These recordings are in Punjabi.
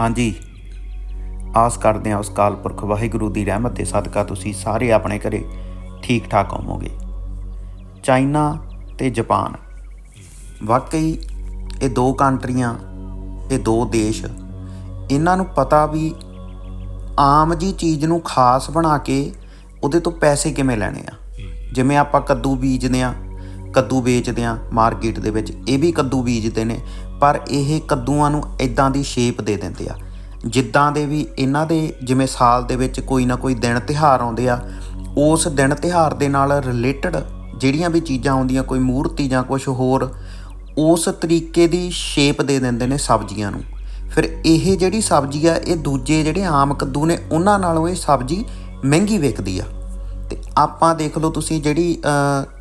ਹਾਂਜੀ। ਆਸ ਕਰਦੇ ਹਾਂ ਉਸ ਕਾਲ ਪੁਰਖ ਵਾਹਿਗੁਰੂ ਦੀ ਰਹਿਮਤ ਦੇ ਸਦਕਾ ਤੁਸੀਂ ਸਾਰੇ ਆਪਣੇ ਘਰੇ ਠੀਕ ਠਾਕ ਹੋਵੋਗੇ। ਚਾਈਨਾ ਤੇ ਜਾਪਾਨ। ਵਾਕਈ ਇਹ ਦੋ ਕੰਟਰੀਆਂ, ਇਹ ਦੋ ਦੇਸ਼, ਇਹਨਾਂ ਨੂੰ ਪਤਾ ਵੀ ਆਮ ਜੀ ਚੀਜ਼ ਨੂੰ ਖਾਸ ਬਣਾ ਕੇ ਉਹਦੇ ਤੋਂ ਪੈਸੇ ਕਿਵੇਂ ਲੈਣੇ ਆ? ਜਿਵੇਂ ਆਪਾਂ ਕੱਦੂ ਬੀਜਦੇ ਆ ਕੱਦੂ ਵੇਚਦੇ ਆ ਮਾਰਕੀਟ ਦੇ ਵਿੱਚ, ਇਹ ਵੀ ਕੱਦੂ ਬੀਜਦੇ ਨੇ। ਪਰ ਇਹ ਕੱਦੂਆਂ ਨੂੰ ਇਦਾਂ ਦੀ ਸ਼ੇਪ ਦੇ ਦਿੰਦੇ ਆ। ਜਿੱਦਾਂ ਦੇ ਵੀ ਇਹਨਾਂ ਦੇ ਜਿਵੇਂ ਸਾਲ ਦੇ ਵਿੱਚ ਕੋਈ ਨਾ ਕੋਈ ਦਿਨ ਤਿਹਾਰ ਆਉਂਦੇ ਆ, ਉਸ ਦਿਨ ਤਿਹਾਰ ਦੇ ਨਾਲ ਰਿਲੇਟਡ ਜਿਹੜੀਆਂ ਵੀ ਚੀਜ਼ਾਂ ਆਉਂਦੀਆਂ, ਕੋਈ ਮੂਰਤੀ ਜਾਂ ਕੁਝ ਹੋਰ, ਉਸ ਤਰੀਕੇ ਦੀ ਸ਼ੇਪ ਦੇ ਦਿੰਦੇ ਨੇ ਸਬਜ਼ੀਆਂ ਨੂੰ। ਫਿਰ ਇਹ ਜਿਹੜੀ ਸਬਜ਼ੀ ਆ, ਇਹ ਦੂਜੇ ਜਿਹੜੇ ਆਮ ਕੱਦੂ ਨੇ, ਉਹਨਾਂ ਨਾਲੋਂ ਇਹ ਸਬਜ਼ੀ ਮਹਿੰਗੀ ਵਿਕਦੀ ਆ। ਤੇ ਆਪਾਂ ਦੇਖ ਲਓ ਤੁਸੀਂ ਜਿਹੜੀ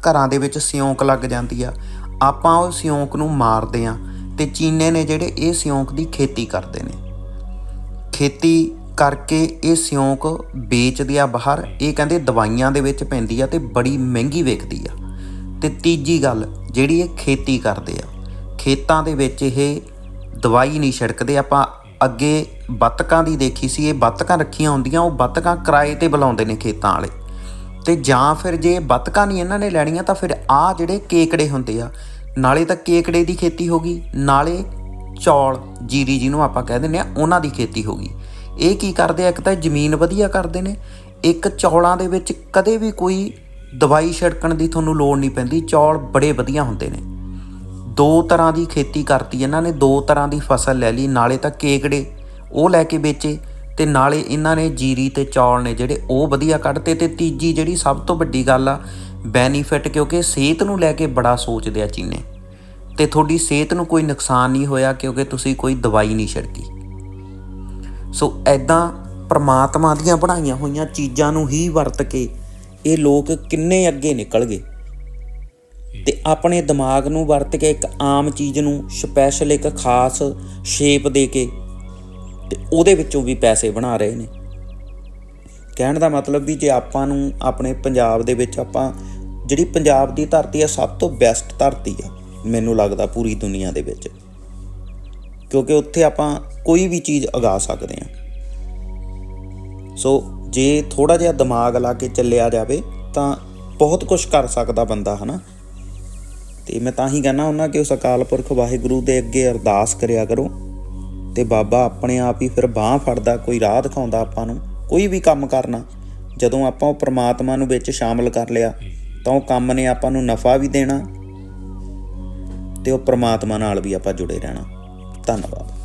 ਘਰਾਂ ਦੇ ਵਿੱਚ ਸਿਉਂਕ ਲੱਗ ਜਾਂਦੀ ਆ, ਆਪਾਂ ਉਹ ਸਿਉਂਕ ਨੂੰ ਮਾਰਦੇ ਆ। ਤੇ ਚੀਨੇ ਨੇ ਜਿਹੜੇ ਇਹ ਸਿਉਂਕ ਦੀ ਖੇਤੀ ਕਰਦੇ ਨੇ। ਖੇਤੀ ਕਰਕੇ ਇਹ ਸਿਉਂਕ ਵੇਚਦੇ ਆ ਬਾਹਰ, ਇਹ ਕਹਿੰਦੇ ਦਵਾਈਆਂ ਦੇ ਵਿੱਚ ਪੈਂਦੀ ਆ ਤੇ ਬੜੀ ਮਹਿੰਗੀ ਵਿਕਦੀ ਆ। ਤੇ ਤੀਜੀ ਗੱਲ ਜਿਹੜੀ ਇਹ ਖੇਤੀ ਕਰਦੇ ਆ, ਖੇਤਾਂ ਦੇ ਵਿੱਚ ਇਹ ਦਵਾਈ ਨਹੀਂ ਛਿੜਕਦੇ। ਆਪਾਂ ਅੱਗੇ ਬੱਤਕਾਂ ਦੀ ਦੇਖੀ ਸੀ, ਇਹ ਬੱਤਕਾਂ ਰੱਖੀਆਂ ਹੁੰਦੀਆਂ, ਉਹ ਬੱਤਕਾਂ ਕਿਰਾਏ ਤੇ ਬੁਲਾਉਂਦੇ ਨੇ ਖੇਤਾਂ ਵਾਲੇ। ਤੇ ਜਾਂ ਫਿਰ ਜੇ ਬੱਤਕਾਂ ਨਹੀਂ ਇਹਨਾਂ ਨੇ ਲੈਣੀਆਂ, ਤਾਂ ਫਿਰ ਆ ਜਿਹੜੇ ਕੇਕੜੇ ਹੁੰਦੇ ਆ ਨਾਲੇ ਤਾਂ ਕੇਕੜੇ ਦੀ ਖੇਤੀ ਹੋ ਗਈ, ਨਾਲੇ ਚੌਲ, ਜੀਰੀ ਜਿਹਨੂੰ ਆਪਾਂ ਕਹਿ ਦਿੰਦੇ ਆ ਉਹਨਾਂ ਦੀ ਖੇਤੀ ਹੋ ਗਈ। ਇਹ ਕੀ ਕਰਦੇ ਆ? ਇੱਕ ਤਾਂ ਜ਼ਮੀਨ ਵਧੀਆ ਕਰਦੇ ਨੇ। ਇੱਕ ਚੌਲਾਂ ਦੇ ਵਿੱਚ ਕਦੇ ਵੀ ਕੋਈ ਦਵਾਈ ਛਿੜਕਣ ਦੀ ਤੁਹਾਨੂੰ ਲੋੜ ਨਹੀਂ ਪੈਂਦੀ, ਚੌਲ ਬੜੇ ਵਧੀਆ ਹੁੰਦੇ ਨੇ। ਦੋ ਤਰ੍ਹਾਂ ਦੀ ਖੇਤੀ ਕਰਤੀ ਇਹਨਾਂ ਨੇ, ਦੋ ਤਰ੍ਹਾਂ ਦੀ ਫਸਲ ਲੈ ਲਈ, ਨਾਲੇ ਤਾਂ ਕੇਕੜੇ, ਉਹ ਲੈ ਕੇ ਵੇਚੇ, ਤੇ ਨਾਲੇ ਇਹਨਾਂ ਨੇ ਜੀਰੀ ਤੇ ਚੌਲ ਨੇ ਜਿਹੜੇ, ਉਹ ਵਧੀਆ ਕੱਢਤੇ, ਤੇ ਤੀਜੀ ਜਿਹੜੀ ਸਭ ਤੋਂ ਵੱਡੀ ਗੱਲ ਆ ਬੈਨੀਫਿਟ ਕਿਉਂਕਿ ਸਿਹਤ ਨੂੰ ਲੈ ਕੇ ਬੜਾ ਸੋਚਦੇ ਆ ਚੀਨੇ। ਤੇ ਤੁਹਾਡੀ ਸਿਹਤ ਨੂੰ ਕੋਈ ਨੁਕਸਾਨ ਨਹੀਂ ਹੋਇਆ ਕਿਉਂਕਿ ਤੁਸੀਂ ਕੋਈ ਦਵਾਈ ਨਹੀਂ ਛਿੜਕੀ। ਸੋ ਐਦਾਂ ਪ੍ਰਮਾਤਮਾ ਦੀਆਂ ਬਣਾਈਆਂ ਹੋਈਆਂ ਚੀਜ਼ਾਂ ਨੂੰ ਹੀ ਵਰਤ ਕੇ ਇਹ ਲੋਕ ਕਿੰਨੇ ਅੱਗੇ ਨਿਕਲ ਗਏ। ਤੇ ਆਪਣੇ ਦਿਮਾਗ ਨੂੰ ਵਰਤ ਕੇ ਇੱਕ ਆਮ ਚੀਜ਼ ਨੂੰ ਸਪੈਸ਼ਲ ਇੱਕ ਖਾਸ ਸ਼ੇਪ ਦੇ ਕੇ ਤੇ ਉਹਦੇ ਵਿੱਚੋਂ ਵੀ ਪੈਸੇ ਬਣਾ ਰਹੇ ਨੇ। ਕਹਿਣ ਦਾ ਮਤਲਬ ਵੀ ਜੇ ਆਪਾਂ ਨੂੰ ਆਪਣੇ ਪੰਜਾਬ ਦੇ ਵਿੱਚ ਆਪਾਂ ਜਿਹੜੀ ਪੰਜਾਬ ਦੀ ਧਰਤੀ ਆ, ਸਭ ਤੋਂ ਬੈਸਟ ਧਰਤੀ ਆ, ਮੈਨੂੰ ਲੱਗਦਾ ਪੂਰੀ ਦੁਨੀਆ ਦੇ ਵਿੱਚ। ਕਿਉਂਕਿ ਉੱਥੇ ਆਪਾਂ ਕੋਈ ਵੀ ਚੀਜ਼ ਉਗਾ ਸਕਦੇ ਹਾਂ ਸੋ ਜੇ ਥੋੜਾ ਜਿਹਾ ਦਿਮਾਗ ਲਾ ਕੇ ਚੱਲਿਆ ਜਾਵੇ, ਤਾਂ ਬਹੁਤ ਕੁਝ ਕਰ ਸਕਦਾ ਬੰਦਾ, ਹਨਾ? ਤੇ ਮੈਂ ਤਾਂ ਹੀ ਕਹਿੰਦਾ ਹੁੰਦਾ ਕਿ ਉਸ ਅਕਾਲ ਪੁਰਖ ਵਾਹਿਗੁਰੂ ਦੇ ਅੱਗੇ ਅਰਦਾਸ ਕਰਿਆ ਕਰੋ। ਤੇ ਬਾਬਾ ਆਪਣੇ ਆਪ ਹੀ ਫਿਰ ਬਾਹ ਫੜਦਾ, ਕੋਈ ਰਾਹ ਦਿਖਾਉਂਦਾ ਆਪਾਂ ਨੂੰ, ਕੋਈ ਵੀ ਕੰਮ ਕਰਨਾ, ਜਦੋਂ ਆਪਾਂ ਉਹ ਪ੍ਰਮਾਤਮਾ ਨੂੰ ਵਿੱਚ ਸ਼ਾਮਲ ਕਰ ਲਿਆ ਤਾਂ ਉਹ ਕੰਮ ਨੇ ਆਪਾਂ ਨੂੰ ਨਫਾ ਵੀ ਦੇਣਾ ਤੇ ਉਹ ਪ੍ਰਮਾਤਮਾ ਨਾਲ ਵੀ ਆਪਾਂ ਜੁੜੇ ਰਹਿਣਾ। ਧੰਨਵਾਦ।